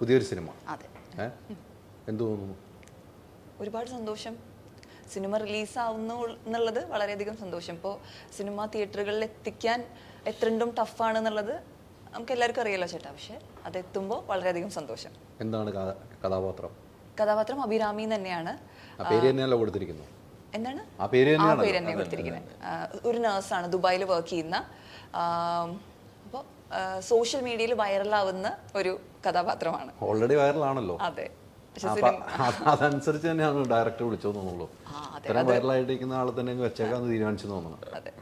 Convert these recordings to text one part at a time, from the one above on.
പുതിയൊരു സിനിമ. അതെ. എന്ത് തോന്നുന്നു? ഒരുപാട് സന്തോഷം. സിനിമ റിലീസാവുന്നു എന്നുള്ളത് വളരെയധികം സന്തോഷം. ഇപ്പോൾ സിനിമ തിയേറ്ററുകളിൽ എത്തിക്കാൻ എത്രണ്ടും ടഫാണ് എന്നുള്ളത് നമുക്ക് എല്ലാവർക്കും അറിയാലോ ചേട്ടാ. പക്ഷെ അതെത്തുമ്പോൾ വളരെയധികം സന്തോഷം. എന്താണ് കഥ- കഥാപാത്രം? കഥാപാത്രം അഭിരാമി തന്നെയാണ്. കൊടുത്തിരിക്കുന്നു എന്താണ്? ആ പേര് തന്നെ കൊടുത്തിരിക്കുന്നത്. ഒരു നേഴ്സാണ് ദുബായിൽ വർക്ക് ചെയ്യുന്ന. സോഷ്യൽ മീഡിയയിൽ വൈറലാവുന്ന ഒരു കഥാപാത്രമാണ്. ഓൾറെഡി വൈറലാണല്ലോ. അതെ. അതനുസരിച്ച് തന്നെയാണ് ഡയറക്ടർ വിളിച്ചത് തോന്നുള്ളൂ ആ അതെ. ഇത്രയും വൈറലായിട്ടിരിക്കുന്ന ആളെ തന്നെ വെച്ചേക്കാന്ന് തീരുമാനിച്ചു തോന്നുന്നു. അതെ.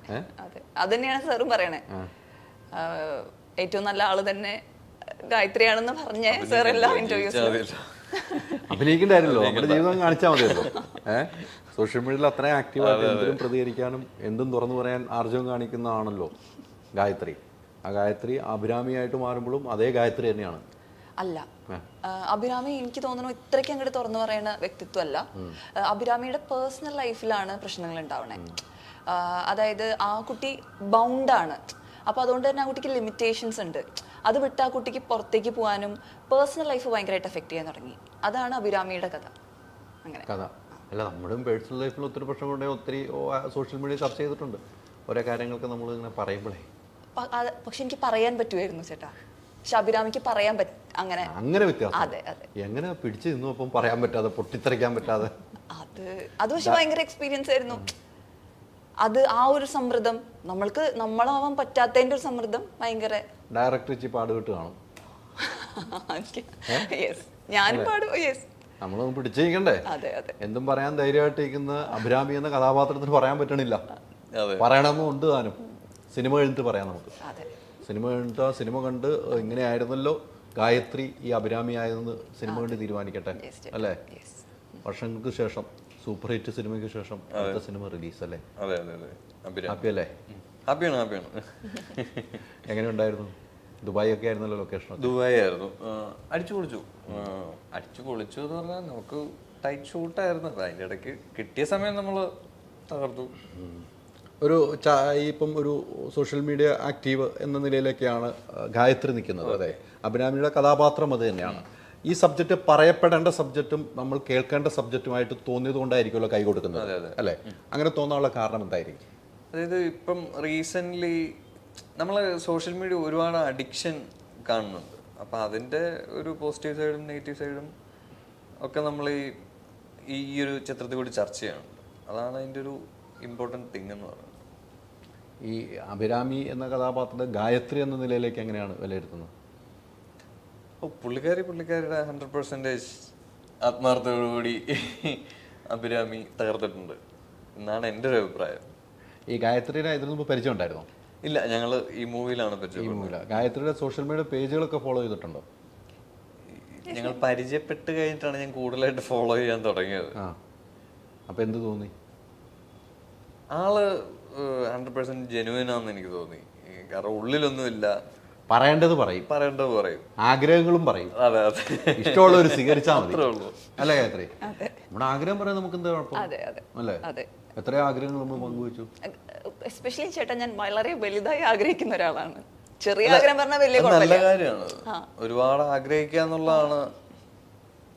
അതെ. അത് തന്നെയാണ് സാറും പറയണേ. ഏറ്റവും നല്ല ആൾ തന്നെ ഗായത്രിയാണെന്ന് പറഞ്ഞേ സാർ എല്ലാ ഇന്റർവ്യൂസിലും അഭിനയിക്കണ്ടായിരുന്നല്ലോ നമ്മുടെ ജീവിതം കാണിച്ചാൽ മതിയല്ലോ. ഏഹ് സോഷ്യൽ മീഡിയയിൽ അത്രയും ആക്റ്റീവായിട്ട് എന്തിനും പ്രതികരിക്കാനും എന്തും തുറന്നു പറയാൻ ആർജവം കാണിക്കുന്നതാണല്ലോ ഗായത്രി. ആ ഗായത്രി അഭിരാമിയായിട്ട് മാറുമ്പോഴും അതേ ഗായത്രി തന്നെയാണ്. അല്ല. അഭിരാമി എനിക്ക് തോന്നുന്നു ഇത്രയ്ക്ക് അങ്ങോട്ട് തുറന്നു പറയുന്ന വ്യക്തിത്വമല്ല. അഭിരാമിയുടെ പേഴ്സണൽ ലൈഫിലാണ് പ്രശ്നങ്ങൾ ഉണ്ടാവണേ. അതായത് ആ കുട്ടി ബൗണ്ടാണ് അപ്പൊ അതുകൊണ്ട് തന്നെ ആ കുട്ടിക്ക് ലിമിറ്റേഷൻസ് ഉണ്ട്. അത് വിട്ട് ആ കുട്ടിക്ക് പുറത്തേക്ക് പോകാനും പേഴ്സണൽ ലൈഫ് ഭയങ്കരമായിട്ട് എഫക്ട് ചെയ്യാൻ തുടങ്ങി. അതാണ് അഭിരാമിയുടെ കഥ. അങ്ങനെ. കഥ. അല്ല നമ്മുടെയും പേഴ്സണൽ ലൈഫിൽ ഒത്തിരി പ്രശ്നങ്ങളുണ്ടെങ്കിൽ ഒത്തിരി സോഷ്യൽ മീഡിയ ചർച്ച ചെയ്തിട്ടുണ്ട്. ഓരോ കാര്യങ്ങളൊക്കെ നമ്മൾ ഇങ്ങനെ പറയുമ്പോഴേ. പക്ഷെ എനിക്ക് പറയാൻ പറ്റുമായിരുന്നു ചേട്ടാ. ഷബിരാമിക്ക് പറയാൻ പറ്റ അങ്ങനെ. അങ്ങനെ വ്യത്യാസം. അതെ അതെ. എങ്ങനെ പിടിച്ചു നിന്നപ്പം പറയാൻ പറ്റാതെ പൊട്ടിത്തെറിക്കാൻ പറ്റാതെ? അത് അത് പക്ഷെ ഭയങ്കര എക്സ്പീരിയൻസ് ആയിരുന്നു. അത് ആ ഒരു സമ്മർദ്ദം നമ്മൾക്ക് നമ്മളാവാൻ പറ്റാത്തതിന്റെ ഒരു സമ്മർദ്ദം ഭയങ്കര. ഡയറക്ടർ വെച്ച് പാടുവിട്ട് കാണും. യെസ് ഞാനും പാടും. യെസ് നമ്മളൊന്നും പിടിച്ചിരിക്കണ്ടേ അതെ അതെ. എന്തും പറയാൻ ധൈര്യമായിട്ടിരിക്കുന്ന അഭിരാമി എന്ന കഥാപാത്രത്തിന് പറയാൻ പറ്റണില്ല. അതെ. പറയണമെന്നുണ്ട് താനും. സിനിമ കഴിഞ്ഞിട്ട് പറയാം നമുക്ക്. അതെ. സിനിമ കഴിഞ്ഞിട്ട് ആ സിനിമ കണ്ട് ഇങ്ങനെയായിരുന്നല്ലോ ഗായത്രി ഈ അഭിരാമി ആയതെന്ന് സിനിമ കണ്ട് തീരുമാനിക്കട്ടെ അല്ലേ? യെസ് വർഷങ്ങൾക്ക് ശേഷം സൂപ്പർ ഹിറ്റ് സിനിമയ്ക്ക് ശേഷം അടുത്ത സിനിമ റിലീസ് അല്ലേ അതെ അതെ അതെ. അഭിരാം ഹാപ്പി അല്ലേ? ഹാപ്പിയാണ് ഹാപ്പിയാണ്. എങ്ങനെയുണ്ടായിരുന്നു ദുബായ് ഒക്കെ ആയിരുന്നല്ലോ ലൊക്കേഷൻ ദുബായ് ആയിരുന്നു. അടിച്ചു പൊളിച്ചു. അടിച്ചു പൊളിച്ചു എന്ന് പറഞ്ഞാൽ നമുക്ക് ടൈറ്റ് ഷൂട്ടായിരുന്നു അതിന്റെ ഇടയ്ക്ക് കിട്ടിയ സമയം നമ്മൾ തകർത്തു. ഒരു ഇപ്പം ഒരു സോഷ്യൽ മീഡിയ ആക്റ്റീവ് എന്ന നിലയിലേക്കാണ് ഗായത്രി നിൽക്കുന്നത് അതെ അഭിരാമിയുടെ കഥാപാത്രം അത് തന്നെയാണ്. ഈ സബ്ജക്റ്റ് പറയപ്പെടേണ്ട സബ്ജക്റ്റും നമ്മൾ കേൾക്കേണ്ട സബ്ജക്റ്റുമായിട്ട് തോന്നിയത് കൊണ്ടായിരിക്കുമല്ലോ കൈ കൊടുക്കുന്നത് അല്ലേ? അങ്ങനെ തോന്നാനുള്ള കാരണം എന്തായിരിക്കും? അതായത് ഇപ്പം റീസെന്റ്ലി നമ്മൾ സോഷ്യൽ മീഡിയ ഒരുപാട് അഡിക്ഷൻ കാണുന്നുണ്ട്. അപ്പോൾ അതിന്റെ ഒരു പോസിറ്റീവ് സൈഡും നെഗറ്റീവ് സൈഡും ഒക്കെ നമ്മൾ ഈ ഈ ഒരു ചിത്രത്തിൽ കൂടി ചർച്ച ചെയ്യണം അതാണ് അതിന്റെ ഒരു ഇമ്പോർട്ടന്റ് തിങ് എന്ന് പറയുന്നത്. ഈ അഭിരാമി എന്ന കഥാപാത്രത്തെ ഗായത്രി എന്ന നിലയിലേക്ക് എങ്ങനെയാണ് വിലയിരുത്തുന്നത്? പുള്ളിക്കാരി പുള്ളിക്കാരിയുടെ ഹൺഡ്രഡ് പെർസെന്റേജ് ആത്മാർത്ഥതയോടുകൂടി അഭിരാമി തകർത്തിട്ടുണ്ട് എന്നാണ് എന്റെ ഒരു അഭിപ്രായം. ഈ ഗായത്രിയുടെ ഇതിനു മുമ്പ് പരിചയം ഉണ്ടായിരുന്നോ? ഇല്ല ഞങ്ങൾ ഈ മൂവിയിലാണ് പരിചയം ഗായത്രിയുടെ സോഷ്യൽ മീഡിയ പേജുകളൊക്കെ ഫോളോ ചെയ്തിട്ടുണ്ടോ? ഞങ്ങൾ പരിചയപ്പെട്ട് കഴിഞ്ഞിട്ടാണ് ഞാൻ കൂടുതലായിട്ട് ഫോളോ ചെയ്യാൻ തുടങ്ങിയത്. ആ. അപ്പം എന്ത് തോന്നി? ആൾ ഹൺഡ്രഡ് പെർസെന്റ് ജെനുവിൻ ആണെന്ന് എനിക്ക് തോന്നി. കാരണം ഉള്ളിലൊന്നുമില്ല. പറയേണ്ടത് പറയും. പറയേണ്ടത് പറയും. ആഗ്രഹങ്ങളും പറയും. അതെ അതെ. ഇഷ്ടമുള്ള ഒരു സ്വീകരിച്ചാൽ മതി. അല്ലേ ഗായത്രി? അതെ. നമ്മുടെ ആഗ്രഹം പറയാൻ നമുക്ക് എന്താ കുഴപ്പം? അതെ അതെ. അല്ലേ? അതെ. എത്ര ആഗ്രഹങ്ങൾ നമ്മൾ പങ്കുവച്ചു? എസ്പെഷ്യലി ചേട്ടാ ഞാൻ വളരെ വലുതായി ആഗ്രഹിക്കുന്ന ഒരാളാണ്. ചെറിയ ആഗ്രഹം പറഞ്ഞാൽ വലിയ നല്ല കാര്യമാണ്. ഒരുപാട് ആഗ്രഹിക്കുക എന്നുള്ളതാണ്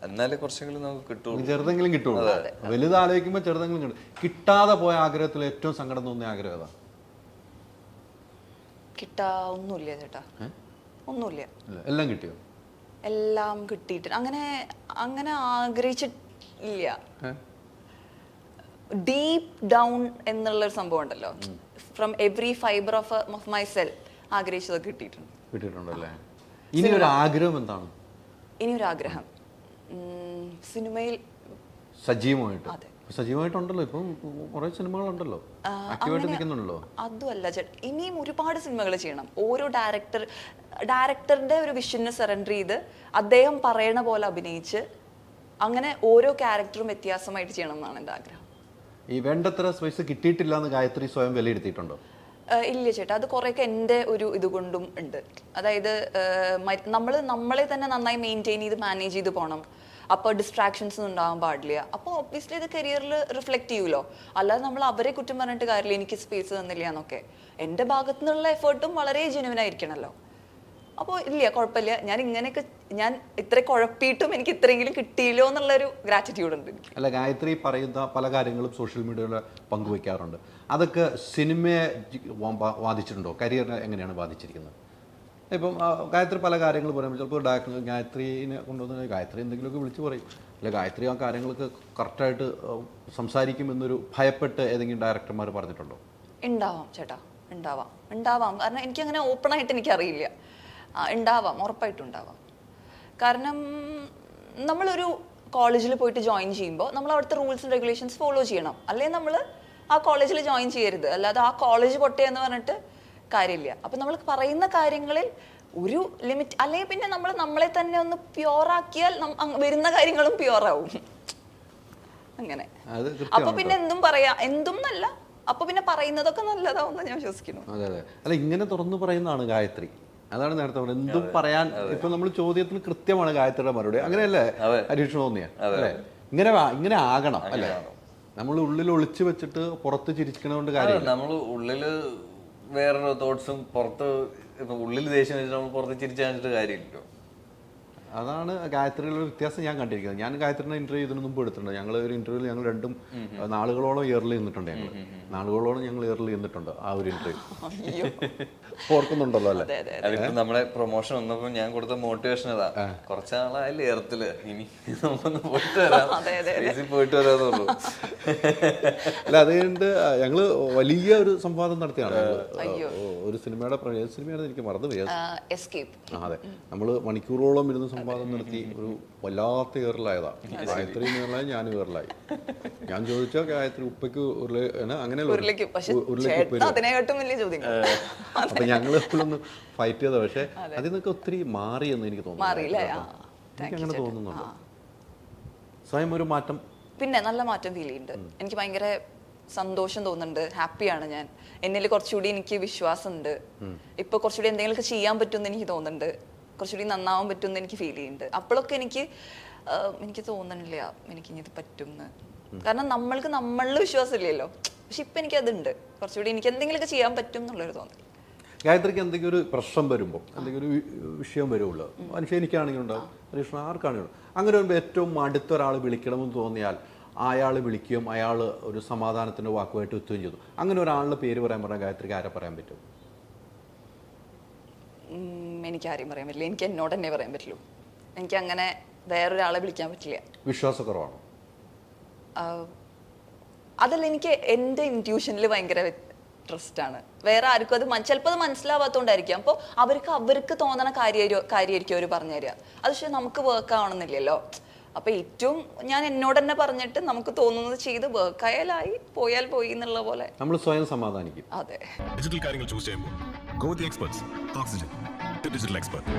എന്നാലേ കുറച്ചെങ്കിലും നമുക്ക് കിട്ടുള്ളൂ. ചെറുതെങ്കിലും കിട്ടുള്ളൂ. വലുത് ആലോചിക്കുമ്പോൾ ചെറുതെങ്കിലും കിട്ടും. കിട്ടാതെ പോയ ആഗ്രഹത്തിൽ ഏറ്റവും സങ്കടം തോന്നിയ ആഗ്രഹം ഏതാ? കിട്ടാ ഒന്നുമില്ല ചേട്ടാ. ഒന്നുമില്ല. ഇല്ല, എല്ലാം കിട്ടിയോ? എല്ലാം കിട്ടിയിട്ട്. അങ്ങനെ അങ്ങനെ ആഗ്രഹിച്ചിട്ടില്ല. ഡീപ് ഡീപ്പ് ഡൗൺ എന്നുള്ള ഒരു സംഭവം ഉണ്ടല്ലോ. From every fibre of of my cell ആഗ്രഹിച്ചത് കിട്ടിയിട്ടുണ്ട്. കിട്ടിയിട്ടുണ്ടല്ലേ? ഇനി ഒരു ആഗ്രഹം എന്താണ്? ഇനി ഒരു ആഗ്രഹം സിനിമയിൽ സജീവമായിട്ട്. സജീവമായിട്ടുണ്ടല്ലോ. ഇപ്പം കുറെ സിനിമകളുണ്ടല്ലോ. ആക്റ്റീവായിട്ട് നിൽക്കുന്നുണ്ടല്ലോ. അതുമല്ല ചേട്ടൻ ഇനിയും ഒരുപാട് സിനിമകൾ ചെയ്യണം. ഓരോ ഡയറക്ടർ ഡയറക്ടറിന്റെ ഒരു വിഷന് സറണ്ടർ ചെയ്ത് അദ്ദേഹം പറയണ പോലെ അഭിനയിച്ച് അങ്ങനെ ഓരോ ക്യാരക്ടറും വ്യത്യാസമായിട്ട് ചെയ്യണം എന്നാണ് എന്റെ ആഗ്രഹം. ഈ വേണ്ടത്ര സ്പേസ് കിട്ടിയിട്ടില്ല എന്ന് ഗായത്രി സ്വയം വിലയിരുത്തിയിട്ടുണ്ടോ? ഇല്ല ചേട്ടാ. അത് കുറേയൊക്കെ എന്റെ ഒരു ഇതുകൊണ്ടും ഉണ്ട്. അതായത് നമ്മൾ നമ്മളെ തന്നെ നന്നായി മെയിന്റെയിൻ ചെയ്ത് മാനേജ് ചെയ്ത് പോകണം അപ്പോൾ ഡിസ്ട്രാക്ഷൻസ് ഒന്നും ഉണ്ടാകാൻ പാടില്ല. അപ്പോൾ ഒബ്വിയസ്ലി ഇത് കരിയറിൽ റിഫ്ലക്റ്റ് ചെയ്യുമല്ലോ അല്ലാതെ നമ്മൾ അവരെ കുറ്റം പറഞ്ഞിട്ട് കാര്യമില്ല എനിക്ക് സ്പേസ് തന്നില്ല എന്നൊക്കെ. എന്റെ ഭാഗത്തു നിന്നുള്ള എഫേർട്ടും വളരെ ജെനുവൻ ആയിരിക്കണമല്ലോ അപ്പോൾ ഇല്ല കുഴപ്പമില്ല. ഞാൻ ഇങ്ങനെയൊക്കെ ഞാൻ ഇത്ര കുഴപ്പിയിട്ടും എനിക്ക് ഇത്രയെങ്കിലും കിട്ടിയില്ലോ എന്നുള്ളൊരു ഗ്രാറ്റിറ്റ്യൂഡ് ഉണ്ട് അല്ല ഗായത്രി പറയുന്ന പല കാര്യങ്ങളും സോഷ്യൽ മീഡിയയിൽ പങ്കുവയ്ക്കാറുണ്ട് അതൊക്കെ സിനിമയെ ബാധിച്ചിട്ടുണ്ടോ കരിയറിനെ എങ്ങനെയാണ് ബാധിച്ചിരിക്കുന്നത് ഇപ്പം ഗായത്രി പല കാര്യങ്ങൾ പറയുമ്പോൾ ചിലപ്പോൾ ഡയറക്ടർ ഗായത്രിനെ കൊണ്ടുവന്ന് ഗായത്രി എന്തെങ്കിലുമൊക്കെ വിളിച്ച് പറയും. അല്ല ഗായത്രി ആ കാര്യങ്ങൾക്ക് കറക്റ്റായിട്ട് സംസാരിക്കുമെന്നൊരു ഭയപ്പെട്ട് ഏതെങ്കിലും ഡയറക്ടർമാർ പറഞ്ഞിട്ടുണ്ടോ? ഉണ്ടാവാം ചേട്ടാ ഉണ്ടാവാം. ഉണ്ടാവാം. കാരണം എനിക്കങ്ങനെ ഓപ്പൺ ആയിട്ട് എനിക്കറിയില്ല. ഉണ്ടാവാം ഉറപ്പായിട്ടും ഉണ്ടാവാം. കാരണം നമ്മളൊരു കോളേജിൽ പോയിട്ട് ജോയിൻ ചെയ്യുമ്പോൾ നമ്മൾ അവിടുത്തെ റൂൾസ് ആൻഡ് റെഗുലേഷൻസ് ഫോളോ ചെയ്യണം. അല്ലെങ്കിൽ നമ്മൾ ആ കോളേജിൽ ജോയിൻ ചെയ്യരുത്. അല്ലാതെ ആ കോളേജ് പൊട്ടയെന്ന് പറഞ്ഞിട്ട് കാര്യമില്ല. അപ്പം നമ്മൾ പറയുന്ന കാര്യങ്ങളിൽ ഒരു ലിമിറ്റ് അല്ലെങ്കിൽ പിന്നെ നമ്മൾ നമ്മളെ തന്നെ ഒന്ന് പ്യുവറാക്കിയാൽ വരുന്ന കാര്യങ്ങളും പ്യുവറാവും അങ്ങനെ. അപ്പൊ പിന്നെ എന്തും പറയാ എന്തും നല്ല. അപ്പൊ പിന്നെ പറയുന്നതൊക്കെ നല്ലതാവുന്ന ഞാൻ വിശ്വസിക്കുന്നു. അതെ അതെ. അല്ല ഇങ്ങനെ തുറന്നു പറയുന്നതാണ് ഗായത്രി. അതാണ് നേരത്തെ പറഞ്ഞത്. എന്തും പറയാൻ ഇപ്പൊ നമ്മൾ ചോദ്യത്തിന് കൃത്യമാണ് ഗായത്രിയുടെ മറുപടി. അങ്ങനെയല്ലേ? ഹരീഷ് തോന്നിയ? അല്ലേ? ഇങ്ങനെ ഇങ്ങനെ ആകണം അല്ലേ? നമ്മൾ ഉള്ളിൽ ഒളിച്ചു വെച്ചിട്ട് പുറത്ത് ചിരിക്കണോണ്ട് കാര്യം നമ്മൾ ഉള്ളിൽ വേറൊരു തോട്ട്സും പുറത്ത് ഇപ്പൊ ഉള്ളിൽ ദേഷ്യം വെച്ചിട്ട് നമ്മൾ പുറത്ത് ചിരിച്ചു കാണിച്ചിട്ട് കാര്യമില്ലല്ലോ. അതാണ് ഗായത്രിയുടെ ഒരു വ്യത്യാസം ഞാൻ കണ്ടിരിക്കുന്നത്. ഞാൻ ഗായത്രിയുടെ ഇന്റർവ്യൂ ഇതിനു മുമ്പ് എടുത്തിട്ടുണ്ട്. ഞങ്ങൾ ഒരു ഇന്റർവ്യൂവിൽ ഞങ്ങൾ രണ്ടും നാളുകളോളം ഇയറിൽ നിന്നിട്ടുണ്ട് ഞങ്ങൾ നാളുകളോളം ഞങ്ങൾ ഇയറിൽ നിന്നിട്ടുണ്ട് ആ ഒരു ഇന്റർവ്യൂ ഓർക്കുന്നുണ്ടല്ലോ അല്ലേ? നമ്മളെ അതെ അതിപ്പോ നമ്മുടെ പ്രൊമോഷൻ വന്നപ്പോ ഞാൻ കൊടുത്ത മോട്ടിവേഷൻ അതാ കുറച്ചാളായാലും ഇയർത്തിൽ ഇനി നമുക്കൊന്ന് പോയിട്ട് വരാം. അതെ, അതെ, സ്പേസിൽ പോയിട്ട് വരാന്നുള്ളൂ അല്ല അത് കഴിഞ്ഞിട്ട് ഞങ്ങൾ വലിയ ഒരു സംവാദം നടത്തിയാണ് ഒരു സിനിമയുടെ പ്രണയ സിനിമയാണ് എനിക്ക് മറന്നുപോയി. എസ്കേപ്പ് അതെ. നമ്മൾ മണിക്കൂറോളം ഇരുന്ന് സംവാദം നടത്തി ഒരു വല്ലാത്ത ഏറിലായതാണ് ഗായത്രി ഏറിലായി ഞാൻ ഏറിലായി ഞാൻ ചോദിച്ച ഗായത്രി ഉപ്പയ്ക്ക് ഉരുള അങ്ങനെയല്ല അപ്പൊ ഞങ്ങൾ എപ്പോഴൊന്ന് ഫൈറ്റ് ചെയ്ത. പക്ഷെ അതിൽ നിന്നൊക്കെ ഒത്തിരി മാറിയെന്ന് എനിക്ക് തോന്നുന്നു. എനിക്ക് അങ്ങനെ തോന്നുന്നുണ്ട്. സ്വയം ഒരു മാറ്റം പിന്നെ നല്ല മാറ്റം ഫീൽ ചെയ്യുന്നുണ്ട്. എനിക്ക് ഭയങ്കര സന്തോഷം തോന്നുന്നുണ്ട്. ഹാപ്പിയാണ് ഞാൻ. എന്നിൽ കുറച്ചുകൂടി എനിക്ക് വിശ്വാസമുണ്ട്. ഇപ്പൊ കുറച്ചുകൂടി എന്തെങ്കിലുമൊക്കെ ചെയ്യാൻ പറ്റുമെന്ന് എനിക്ക് തോന്നുന്നുണ്ട്. കുറച്ചുകൂടി നന്നാവാൻ പറ്റുമെന്ന് എനിക്ക് ഫീൽ ചെയ്യുന്നുണ്ട്. അപ്പോഴൊക്കെ എനിക്ക് എനിക്ക് തോന്നണില്ല എനിക്ക് ഇനി ഇത് പറ്റുമെന്ന്. കാരണം നമ്മൾക്ക് നമ്മളിൽ വിശ്വാസമില്ലല്ലോ. പക്ഷെ ഇപ്പൊ എനിക്ക് അതുണ്ട്. കുറച്ചുകൂടി എനിക്ക് എന്തെങ്കിലുമൊക്കെ ചെയ്യാൻ പറ്റും എന്നുള്ളൊരു തോന്നൽ. ഗായത്രിക്ക് എന്തെങ്കിലും ഒരു പ്രശ്നം വരുമ്പോൾ എന്തെങ്കിലും ഒരു വിഷയം വരുമല്ലോ മനുഷ്യ എനിക്കാണെങ്കിലും ഉണ്ടാവും. മനുഷ്യൻ ആർക്കാണെങ്കിലും. അങ്ങനെ വരുമ്പോൾ ഏറ്റവും അടുത്ത ഒരാൾ വിളിക്കണമെന്ന് തോന്നിയാൽ അയാൾ വിളിക്കുകയും അയാൾ ഒരു സമാധാനത്തിന്റെ വാക്കുമായിട്ട് എത്തുകയും ചെയ്തു. അങ്ങനെ ഒരാളുടെ പേര് പറയാൻ പറഞ്ഞ ഗായത്രിക്ക് ആരെ പറയാൻ പറ്റും? എനിക്ക് ആരെയും പറയാൻ പറ്റില്ല. എനിക്ക് എന്നോട് തന്നെ പറയാൻ പറ്റുള്ളൂ. എനിക്ക് അങ്ങനെ വേറൊരാളെ വിളിക്കാൻ പറ്റില്ല. വിശ്വാസക്കുറവാണ്? അതല്ല എനിക്ക് എന്റെ ഇന്റ്യൂഷനിൽ ഭയങ്കര ട്രസ്റ്റ് ആണ്. വേറെ ആർക്കും അത് ചിലപ്പോൾ അത് മനസ്സിലാവാത്തതുകൊണ്ടായിരിക്കും അപ്പോൾ അവർക്ക് അവർക്ക് തോന്നണ കാര്യം കാര്യമായിരിക്കും അവർ പറഞ്ഞു തരിക അത് പക്ഷേ നമുക്ക് വർക്ക് ആവണമെന്നില്ലല്ലോ. അപ്പൊ ഏറ്റവും ഞാൻ എന്നോട് തന്നെ പറഞ്ഞിട്ട് നമുക്ക് തോന്നുന്നത് ചെയ്ത് വർക്കായാലായി പോയാൽ പോയി എന്നുള്ള പോലെ. നമ്മൾ സ്വയം സമാധാനിക്കും. അതെ. ഡിജിറ്റൽ കാര്യങ്ങൾ ചൂസ് ചെയ്യുമ്പോൾ ഡിജിറ്റൽ എക്സ്പെർട്ട്